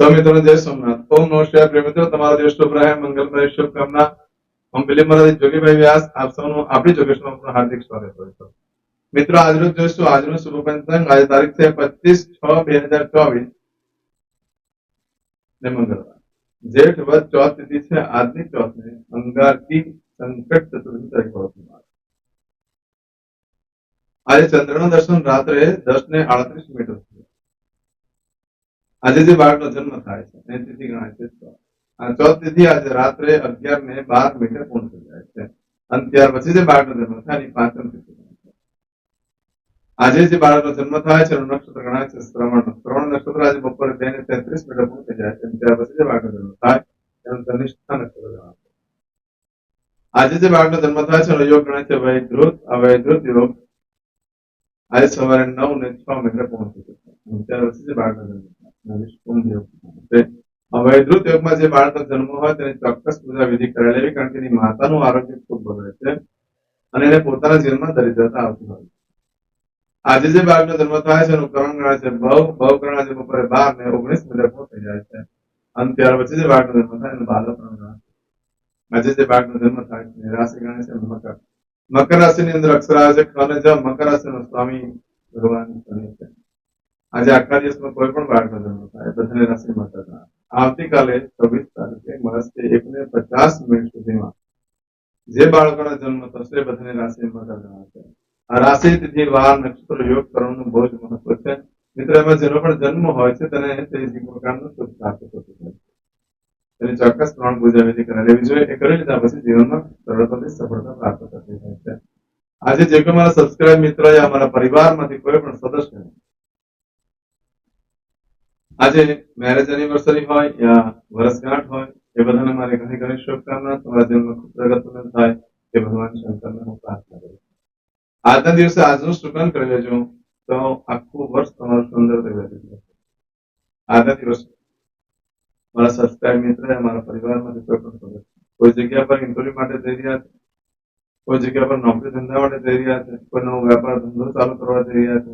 સ્વામિત્રોને જય સોમનાથ. ઓમ નમસ્કાર પ્રિય મિત્રો. તમારા દિવસ શુભ રહે. મંગલમય શુભકામના. હું બિલીમરાજ જોગીભાઈ વ્યાસ. આપ સૌનું આપણી જોગેશમાં હાર્દિક સ્વાગત કરું છું. મિત્રો, આજનું જોઈશું આજનું શુભ પંચાંગ આજે તારીખ છે પચીસ છ બે હજાર ચોવીસ. ને મંગળવાર. જેઠ વધ ચોથ તિથિ છે. આજની ચોથ ને અંગારકી સંકટ ચતુર્થી તરીકે ઓળખવામાં આવે આજે ચંદ્રનું દર્શન રાત્રે દસ ને આડત્રીસ મિનિટ આજે જે બાળકનો જન્મ થાય છે. એ તિથિ ગણાય છે. ચોથ. તિથિ આજે રાત્રે અગિયાર ને બાર મીટર પૂર્ણ થઈ જાય છે. અને ત્યાર પછી જે બાળકનો જન્મ થાય એની પાંચમ તિથિ આજે જે બાળકનો જન્મ થાય છે, એનું નક્ષત્ર ગણાય છે શ્રવણ શ્રવણ નક્ષત્ર આજે બપોરે બે ને તેત્રીસ મીટર પૂર્ણ થઈ જાય છે. ત્યાર પછી જે બાળકનો જન્મ થાય, એનું ધનિષ્ઠા નક્ષત્ર ગણાય છે. આજે જે બાળકનો જન્મ થાય છે, એનો યોગ ગણાય છે વૈદ્રુત અવૈદ્રુત યોગ. આજે સવારે નવ ને છ મીટર પહોંચી છે. ત્યાર પછી જે બાળકનો જન્મ છે. વૈધૃત યોગમાં જે બાળકનો જન્મ હોય તેને ચોક્કસ પૂજા વિધિ કરાય લેવી કારણ કે એની માતાનું આરોગ્ય ખૂબ બગડે છે અને એને પોતાના જીવનમાં દરિદ્રતા આવતી હોય આજે જે બાળકનો જન્મ થાય છે એનું કરણ ગણાય છે ભવ ભવ કરણ આજે બપોરે બાર ને ઓગણીસ મિનિટે થઈ જાય છે. અને ત્યાર પછી જે બાળકનો જન્મ થાય એનું બાળક ગણાય છે. આજે જે બાળકનો જન્મ થાય છે રાશિ ગણાય છે, મકર. મકર રાશિની અંદર અક્ષર આવે છે ખ ને જ, મકર રાશિનો સ્વામી ભગવાન છે. આજે આખા દિવસમાં કોઈ પણ બાળકનો જન્મ થાય. બધાને મકર ગણાય. આવતીકાલે છવ્વીસ તારીખે મળશે એક ને પચાસ મિનિટ સુધીમાં જે બાળકોનો જન્મ થશે બધાને રાશિ ગણાય છે આ રાશિ તિથિ વાર નક્ષત્ર યોગ કરવાનું બહુ જ મહત્વ છે. મિત્રો, એમાં જેનો પણ જન્મ હોય છે તેને તે પ્રકારનું સુખ પ્રાપ્ત થતું હોય છે. તેની ચોક્કસ ત્રણ પૂજા વિધિ લેવી જોઈએ એ કરી લીધા પછી જીવનમાં સરળતાથી સફળતા પ્રાપ્ત થતી હોય છે. આજે જે કોઈ મારા સબસ્ક્રાઇબ મિત્ર અમારા પરિવારમાંથી કોઈ પણ સદસ્ય આજે મેરેજ એનિવર્સરી હોય યા વર્ષગાંઠ હોય, એ બધાને મારી ઘણી ઘણી શુભકામના, તમારા જીવનમાં ખૂબ પ્રગતિ થાય, એ ભગવાન શંકરને હું પ્રાર્થના કરું આજના દિવસે આજનું સુકન કરી લેજો, તો આખું વર્ષ તમારું સુંદર થઈ જશે. આજના દિવસ મારા સબસ્ક્રાઇબ મિત્ર મારા પરિવારમાંથી કોઈ પણ કોઈ જગ્યા પર ઇન્ટરવ્યુ માટે જઈ રહ્યા છે, કોઈ જગ્યા પર નોકરી ધંધા માટે જઈ રહ્યા છે, કોઈ નવો વેપાર ધંધો ચાલુ કરવા જઈ રહ્યા છે,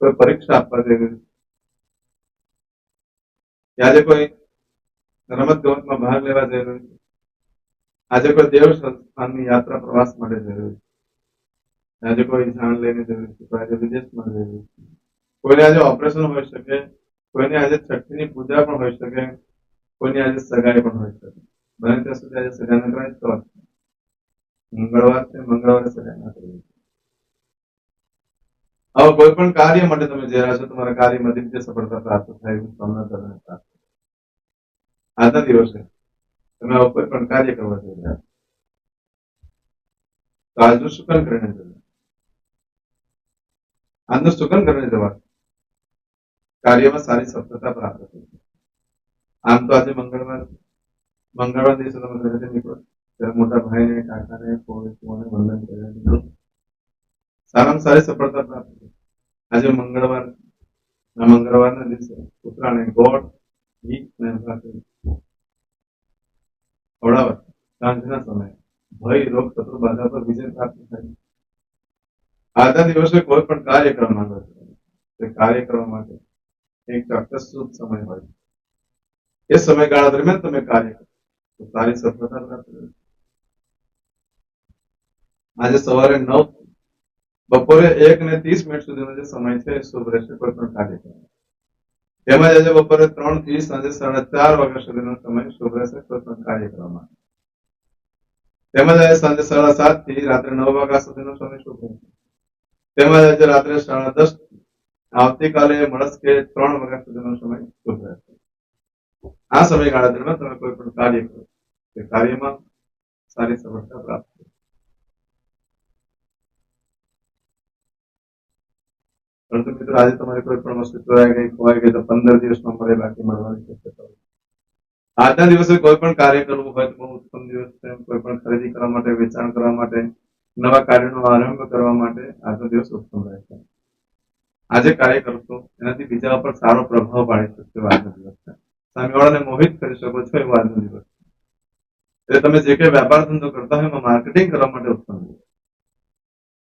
કોઈ પરીક્ષા આપવા જઈ રહ્યું છે. આજે કોઈ રમત ગમતમાં ભાગ લેવા જઈ રહ્યું છે આજે કોઈ દેવ સંસ્થાનની યાત્રા પ્રવાસ માટે જઈ રહ્યું છે આજે કોઈ જાણ લઈને જઈ રહ્યું છે કોઈ આજે વિદેશમાં જઈ રહ્યું છે કોઈને આજે ઓપરેશન હોઈ શકે કોઈને આજે છઠ્ઠીની પૂજા પણ હોઈ શકે કોઈની આજે સગાઈ પણ હોઈ શકે બને ત્યાં સુધી આજે સગાઈ ન કરાય તો મંગળવાર છે મંગળવારે સગાઈ ના કરવી હવે કોઈ પણ કાર્ય માટે તમે જે રહ્યા છો, તમારા કાર્યમાં દિવ્ય સફળતા પ્રાપ્ત થાય એવું તમને તમને પ્રાપ્ત આજના દિવસે તમે હવે કોઈ પણ કાર્ય કરવા જઈ રહ્યા તો આજનું સુકન કરીને જવું આજનું સુકન કરીને જવા કાર્યમાં સારી સફળતા પ્રાપ્ત થઈ આમ તો આજે મંગળવાર મંગળવાર દિવસે તમે ઘરેથી નીકળો ત્યારે મોટા ભાઈને, કાકાને પોળીઓને વંદન કરીને નીકળો સારામાં સારી સફળતા પ્રાપ્ત થશે આજે મંગળવાર છે. આ મંગળવારના દિવસે કૂતરાને ગોળ ઘી અને ભાખરી ખવડાવવા સાંજના સમયે ભય રોગ શત્રુ બાધા પર વિજય પ્રાપ્ત થાય આજના દિવસે કોઈ પણ કાર્ય કરવા માંગો છો તે કાર્ય કરવા માટે એક ચોક્કસ શુભ સમય હોય છે. એ સમયગાળા દરમિયાન તમે કાર્ય કરો તો સારી સફળતા પ્રાપ્ત કરશો આજે સવારે નવ બપોરે એક ને ત્રીસ મિનિટ સુધીનો જે સમય છે શુભ રહેશે પણ કાર્ય કરવા તેમજ આજે બપોરે ત્રણથી સાંજે સાડા ચાર વાગ્યા સુધીનો સમય શુભ રહેશે કોઈ પણ કાર્ય કરવા તેમજ આજે સાંજે સાડા સાતથી રાત્રે નવ વાગ્યા સુધીનો સમય શુભ રહેશે. તેમજ આજે રાત્રે સાડા દસ આવતીકાલે મળસ્કે ત્રણ વાગ્યા સુધીનો સમય શુભ રહેશે. આ સમયગાળા દરમિયાન તમે કોઈ પણ કાર્ય કરો તે કાર્યમાં સારી સફળતા પ્રાપ્ત કરો. પરંતુ મિત્રો, આજે તમારે કોઈ પણ વસ્તુ ચોરાઈ ગઈ ખોવાઈ ગઈ તો પંદર દિવસમાં મળે, બાકી મળવાની શક્યતા. આજના દિવસે કોઈ પણ કાર્ય કરવું હોય તો ઉત્તમ દિવસ છે. કોઈ પણ ખરીદી કરવા માટે, વેચાણ કરવા માટે, નવા કાર્યનો આરંભ કરવા માટે આજનો દિવસ ઉત્તમ રહે છે. આજે કાર્ય કરશો, એનાથી બીજા પર સારો પ્રભાવ પાડી શકશો આજનો દિવસ છે. સામેવાળાને મોહિત કરી શકો છો એવો આજનો દિવસ છે. એટલે તમે જે કંઈ વેપાર ધંધો કરતા હોય એમાં માર્કેટિંગ કરવા માટે ઉત્તમ દિવસ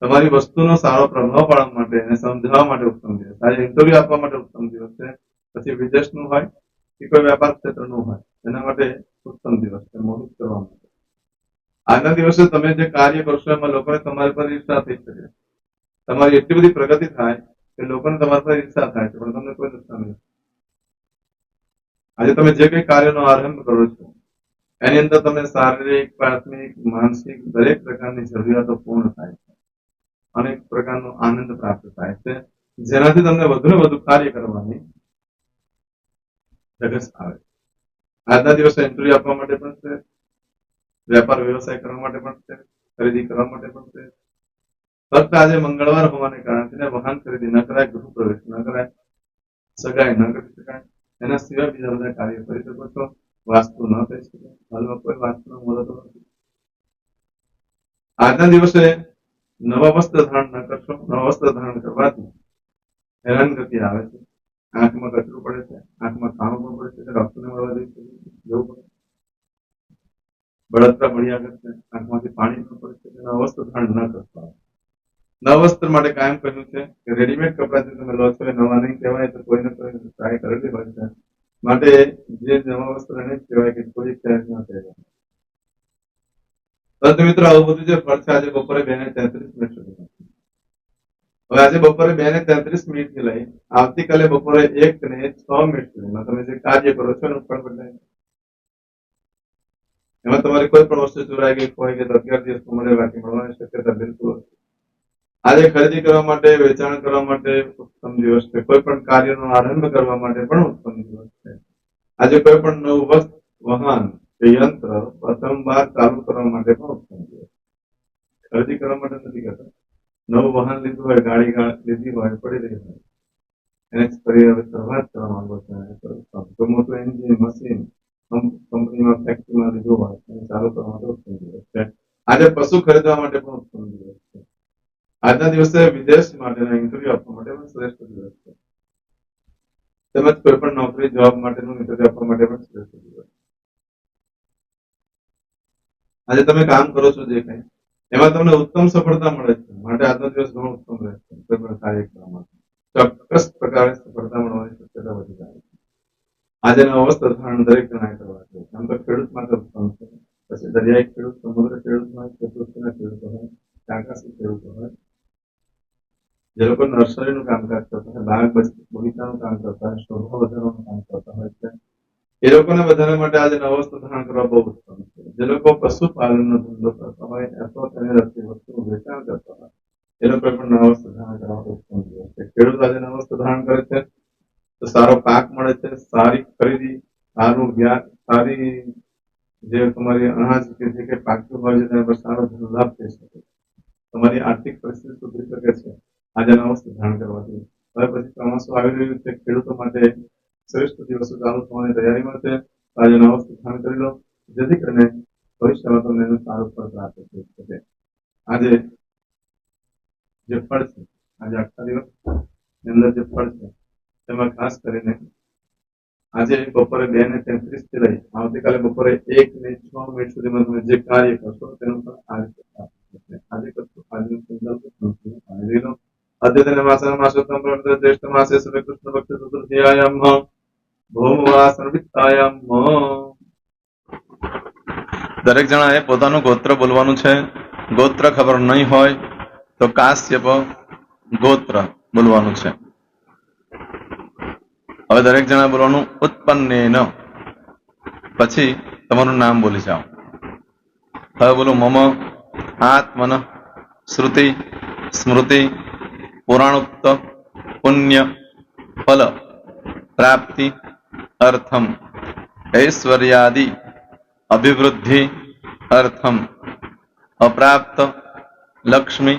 તમારી વસ્તુનો સારો પ્રભાવ પાડવા માટે અને સમજાવવા માટે ઉત્તમ દિવસ. આજે ઇન્ટરવ્યુ આપવા માટે ઉત્તમ દિવસ છે. પછી વિદેશનું હોય કે કોઈ વેપાર ક્ષેત્રનું હોય, એના માટે ઉત્તમ દિવસ છે મોડું કરવા માટે. આજના દિવસે તમે જે કાર્ય કરશો, એમાં લોકોને તમારી પર ઈર્ષા થઈ શકે. તમારી એટલી બધી પ્રગતિ થાય કે લોકોને તમારી પર ઈર્ષા થાય છે, પણ તમને કોઈ નુકસાન નહીં. આજે તમે જે કઈ કાર્યનો આરંભ કરો છો, એની અંદર તમને શારીરિક, પ્રાથમિક, માનસિક દરેક પ્રકારની જરૂરિયાતો પૂર્ણ થાય અનેક પ્રકારનો આનંદ પ્રાપ્ત થાય છે. જેનાથી તમને વધુ ને વધુ કાર્ય કરવાની ધગસ આવે આજના દિવસે એન્ટ્રી આપવા માટે પણ છે. વેપાર, વ્યવસાય કરવા માટે પણ છે. ખરીદી કરવા માટે પણ છે. ફક્ત આજે મંગળવાર હોવાને કારણે વાહન ખરીદી, ન કરાય, ગૃહ પ્રવેશ ન કરાય, સગાઈ ન કરી શકાય, એના સિવાય બીજા બધા કાર્ય કરી શકો છો. વાસ્તુ ન થઈ શકે હાલમાં કોઈ વાસ્તુનો મુહૂર્ત નથી. આજના દિવસે નવા વસ્ત્ર ધારણ ન કરશો નવા વસ્ત્ર ધારણ કરવાથી હેરાનગતિ આવે છે. આંખમાં કચરું પડે છે, આંખમાં તાણું પણ પડે છે ડોક્ટરને મળવા જવું પડે બળતરા મળ્યા કરશે આંખમાંથી પાણી પણ પડે છે નવા વસ્ત્ર ધારણ ન કરતા નવા વસ્ત્ર માટે કાયમ કહ્યું છે કે રેડીમેડ કપડા જે તમે લો છો એ નવા નહીં કહેવાય, તો કોઈને કોઈ ટ્રાય કરેલી હોય છે માટે જે નવા વસ્ત્ર એને જ કહેવાય કે કોઈ ક્યાંય ન કહેવાય મિત્રો, આવું બધું જે છે, આજે બપોરે બે ને તેત્રીસ મિનિટ સુધી હવે આજે બપોરે બે ને તેત્રીસ મિનિટથી લઈ, આવતીકાલે બપોરે એક ને છ મિનિટ સુધીમાં તમે જે કાર્ય કરો છો એનું ફળ બદલાય. એમાં તમારી કોઈ પણ વસ્તુ ચોરાઈ ગઈ હોય કે અગિયાર દિવસ મળે બાકી મળવાની શક્યતા બિલકુલ આજે ખરીદી કરવા માટે, વેચાણ કરવા માટે ઉત્તમ દિવસ છે. કોઈ પણ કાર્યનો આરંભ કરવા માટે પણ ઉત્તમ દિવસ છે. આજે કોઈ પણ નવું વસ્તુ, વાહન કે યંત્ર પ્રથમવાર ચાલુ કરવા માટે પણ ઉત્તમ છે. ખરીદી કરવા માટે નથી કરતા. નવું વાહન લીધું હોય, ગાડી લીધી હોય, પડી રહી હોય, એને હવે શરૂઆત કરવા માંગો છો. મોટું એન્જિન મશીન કંપનીમાં ફેક્ટરીમાં લીધું હોય, એને ચાલુ કરવા માટે દિવસ છે. આજે પશુ ખરીદવા માટે પણ ઉત્તમ દિવસ છે. આજના દિવસે વિદેશ માટેના ઇન્ટરવ્યુ આપવા માટે પણ શ્રેષ્ઠ દિવસ છે. તેમજ કોઈ પણ નોકરી જોબ માટેનું ઇન્ટરવ્યુ આપવા માટે પણ શ્રેષ્ઠ દિવસ આજે તમે કામ કરો છો જે કઈ, એમાં તમને ઉત્તમ સફળતા મળે છે. માટે આજનો દિવસ ઘણો ઉત્તમ રહેશે કોઈ ચોક્કસ પ્રકારે સફળતા મળવાની શક્યતા વધી જાય છે. આજે અવસ્થા ધારણ દરેક જણાએ કરવા છે. આમ તો ખેડૂત માટે ઉત્તમ છે. પછી દરિયાઈ ખેડૂત, સમુદ્ર ખેડૂત હોય કે પૃથ્વીના ખેડૂતો હોય આકાશી ખેડૂતો હોય. જે લોકો નર્સરીનું કામકાજ કરતા હોય બગી- બગીચાનું કામ કરતા હોય શોભા વધારવાનું કામ કરતા હોય છે. એ લોકોને બધાને માટે આજે નવો ધારણ કરવા બહુ ઉત્તમ છે. જે લોકો પશુપાલનનો ધંધો કરતા હોય અથવા તેને લગતી વસ્તુનું વેચાણ કરતા હોય, એ લોકો પણ નવા ધારણ કરવા ઉત્તમ છે. ખેડૂત આજે નવો ધારણ કરે છે, તો સારો પાક મળે છે, સારી ખરીદી, સારું વ્યાજ સારી જે તમારી અનાજ કે જે કે પાકતું હોય છે, તેના પર સારો લાભ થઈ શકે તમારી આર્થિક પરિસ્થિતિ સુધરી શકે છે. આજે નવો ધારણ કરવાથી હવે પછી ચોમાસું આવી રહ્યું છે, ખેડૂતો માટે શ્રેષ્ઠ દિવસો ચાલુ થવાની તૈયારીમાં છે તો આજે નવા વસ્તુ ધારણ કરી લો જેથી કરીને ભવિષ્યમાં તમને એનું સારું ફળ પ્રાપ્ત થઈ શકે આજે જે ફળ છે આજે આખા દિવસ અંદર જે ફળ છે તેમાં ખાસ કરીને આજે બપોરે બે ને તેત્રીસથી લઈ આવતીકાલે બપોરે એક ને છ મિનિટ સુધીમાં તમે જે કાર્ય કરશો તેનું પણ આ રીતે પ્રાપ્ત થશે. આજે કરશો આજનો સંકલ્પ સંપૂર્ણ પાણી લો અદ્યતન માસન માસોત્તમ પ્રવર્તતે જ્યેષ્ઠ માસે સવે કૃષ્ણ પક્ષ ચતુર્થીયાયામ ભૌમવા સર્વિત્તાયામ દરેક જણાએ પોતાનું ગોત્ર બોલવાનું છે. ગોત્ર ખબર નહીં હોય તો કાશ્યપ ગોત્ર બોલવાનું છે. હવે દરેક જણા બોલવાનું ઉત્પન્નેન. પછી તમારું નામ બોલી જાઓ. હવે બોલો મમ, આત્મન, શ્રુતિ, સ્મૃતિ, પુરાણોક્ત, પુણ્ય, ફલ, પ્રાપ્તિ અર્થમ ઐશ્વર્યાદિ અભિવૃદ્ધિ અર્થમ અપ્રાપ્ત લક્ષ્મી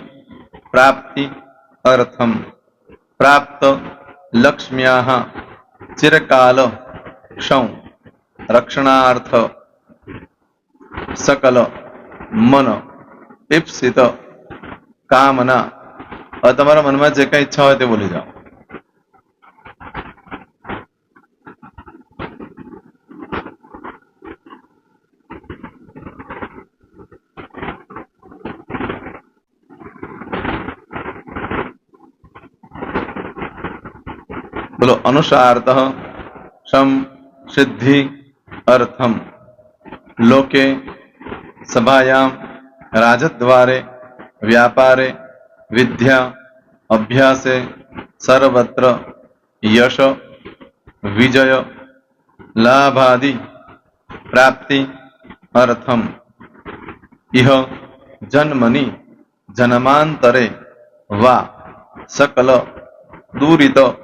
પ્રાપ્તિ અર્થમ પ્રાપ્ત લક્ષ્મ્યાહ ચિરકાલ ક્ષૌ રક્ષણાર્થ સકલ મન ઈપ્સિત કામના હવે તમારા મનમાં જે કઈ ઈચ્છા હોય તે બોલી જાઓ बोलो, अनुसारत सम सिद्धि अर्थम। लोके सभायाम राजद्वारे, व्यापारे, विद्या, अभ्यासे, सर्वत्र, यश, विजय, लाभादि, प्राप्ति, अर्थम। इह जन्मनि जन्मांतरे वा सकल, दूरित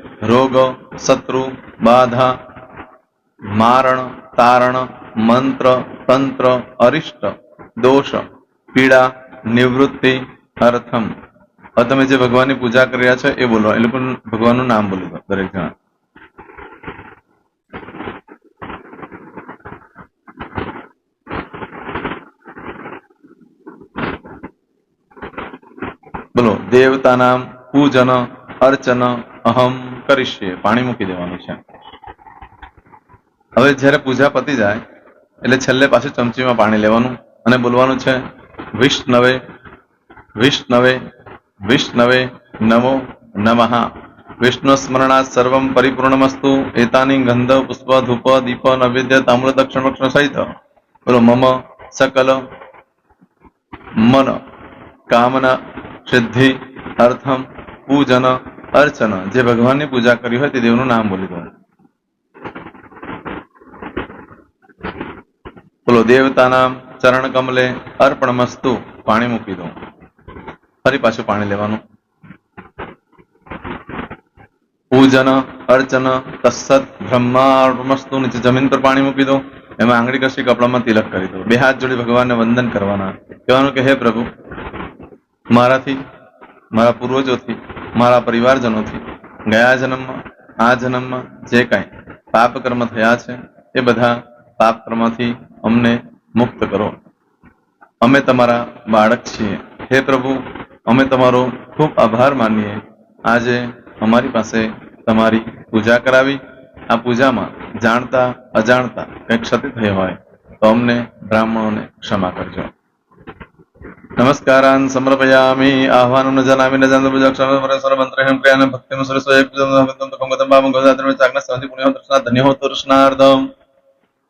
રોગ, શત્રુ, બાધા, મારણ, તારણ, મંત્ર, તંત્ર, અરિષ્ટ, દોષ, પીડા, નિવૃત્તિ, અર્થમ. તમે જે ભગવાનની પૂજા કરી રહ્યા છો એ બોલો. એ લોકો ભગવાનનું નામ બોલી દરેક જણા. બોલો. દેવતાનામ પૂજન અર્ચન અહમ કરીશ્યે પાણી મૂકી દેવાનું છે. હવે જ્યારે પૂજા પતી જાય, એટલે છેલ્લે પાછું ચમચીમાં પાણી લેવાનું અને બોલવાનું છે, વિષ્ણવે વિષ્ણવે વિષ્ણવે નમો નમઃ. વિષ્ણુ સ્મરણાત સર્વમ પરિપૂર્ણમસ્તુ એતાની ગંધ, પુષ્પ, ધૂપ, દીપ, નૈવેદ્ય, તામ્ર, દક્ષિણ વક્ષણ સહિત. બોલો, મમ, સકલ, મન, કામના, સિદ્ધિ, અર્થમ, પૂજન અર્ચન, જે ભગવાનની પૂજા કરી હોય તે દેવનું નામ બોલી દો. બોલો, દેવતાના ચરણ કમલે અર્પણમસ્તુ પાણી મૂકી દો. ફરી પાછું પાણી લેવાનું. પૂજન, અર્ચન તસ્સત બ્રહ્માર્પણમસ્તુ નીચે જમીન પર પાણી મૂકી દો. એમાં આંગળી કશી કપડામાં તિલક કરી દો. બે હાથ જોડી ભગવાનને વંદન કરવાના. કહેવાનું કે, હે પ્રભુ, મારાથી, મારા પૂર્વજોથી મારા પરિવારજનોથી. ગયા જન્મમાં, આ જન્મમાં જે કાંઈ પાપ કર્મ થયા છે, એ બધા પાપ અમને મુક્ત કરો. અમે તમારા બાળક છીએ. હે પ્રભુ, અમે તમારો ખૂબ આભાર માનીએ. આજે અમારી પાસે તમારી પૂજા કરાવી. આ પૂજામાં જાણતા, અજાણતા કંઈક ક્ષતિ થઈ હોય તો અમને બ્રાહ્મણોને ક્ષમા કરજો. મંત્રહેમ ક્રિયાન ભક્તિમ સરસ્વય પૂજન તકમ ગતમ પાવમ ગોદાત્ર ચાગ્ન સંધિ પુણ્ય દર્શના ધન્ય હો તૃષ્ણાર્ધમ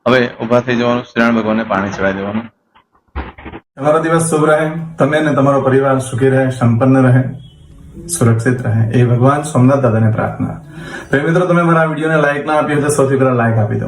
હવે ઊભા થઈ જવાનું, શ્રીરામ ભગવાનને પાણી ચડાવી દેવાનું. તમારો દિવસ શુભ રહે, તમે અને તમારો પરિવાર સુખી રહે, સંપન્ન રહે, સુરક્ષિત રહે. એ ભગવાન સોમનાથ દાદાને પ્રાર્થના. તો મિત્રો, તમે મારા વિડીયોને લાઈક ના આપ્યો તો સૌથી પહેલા લાઈક આપી દો.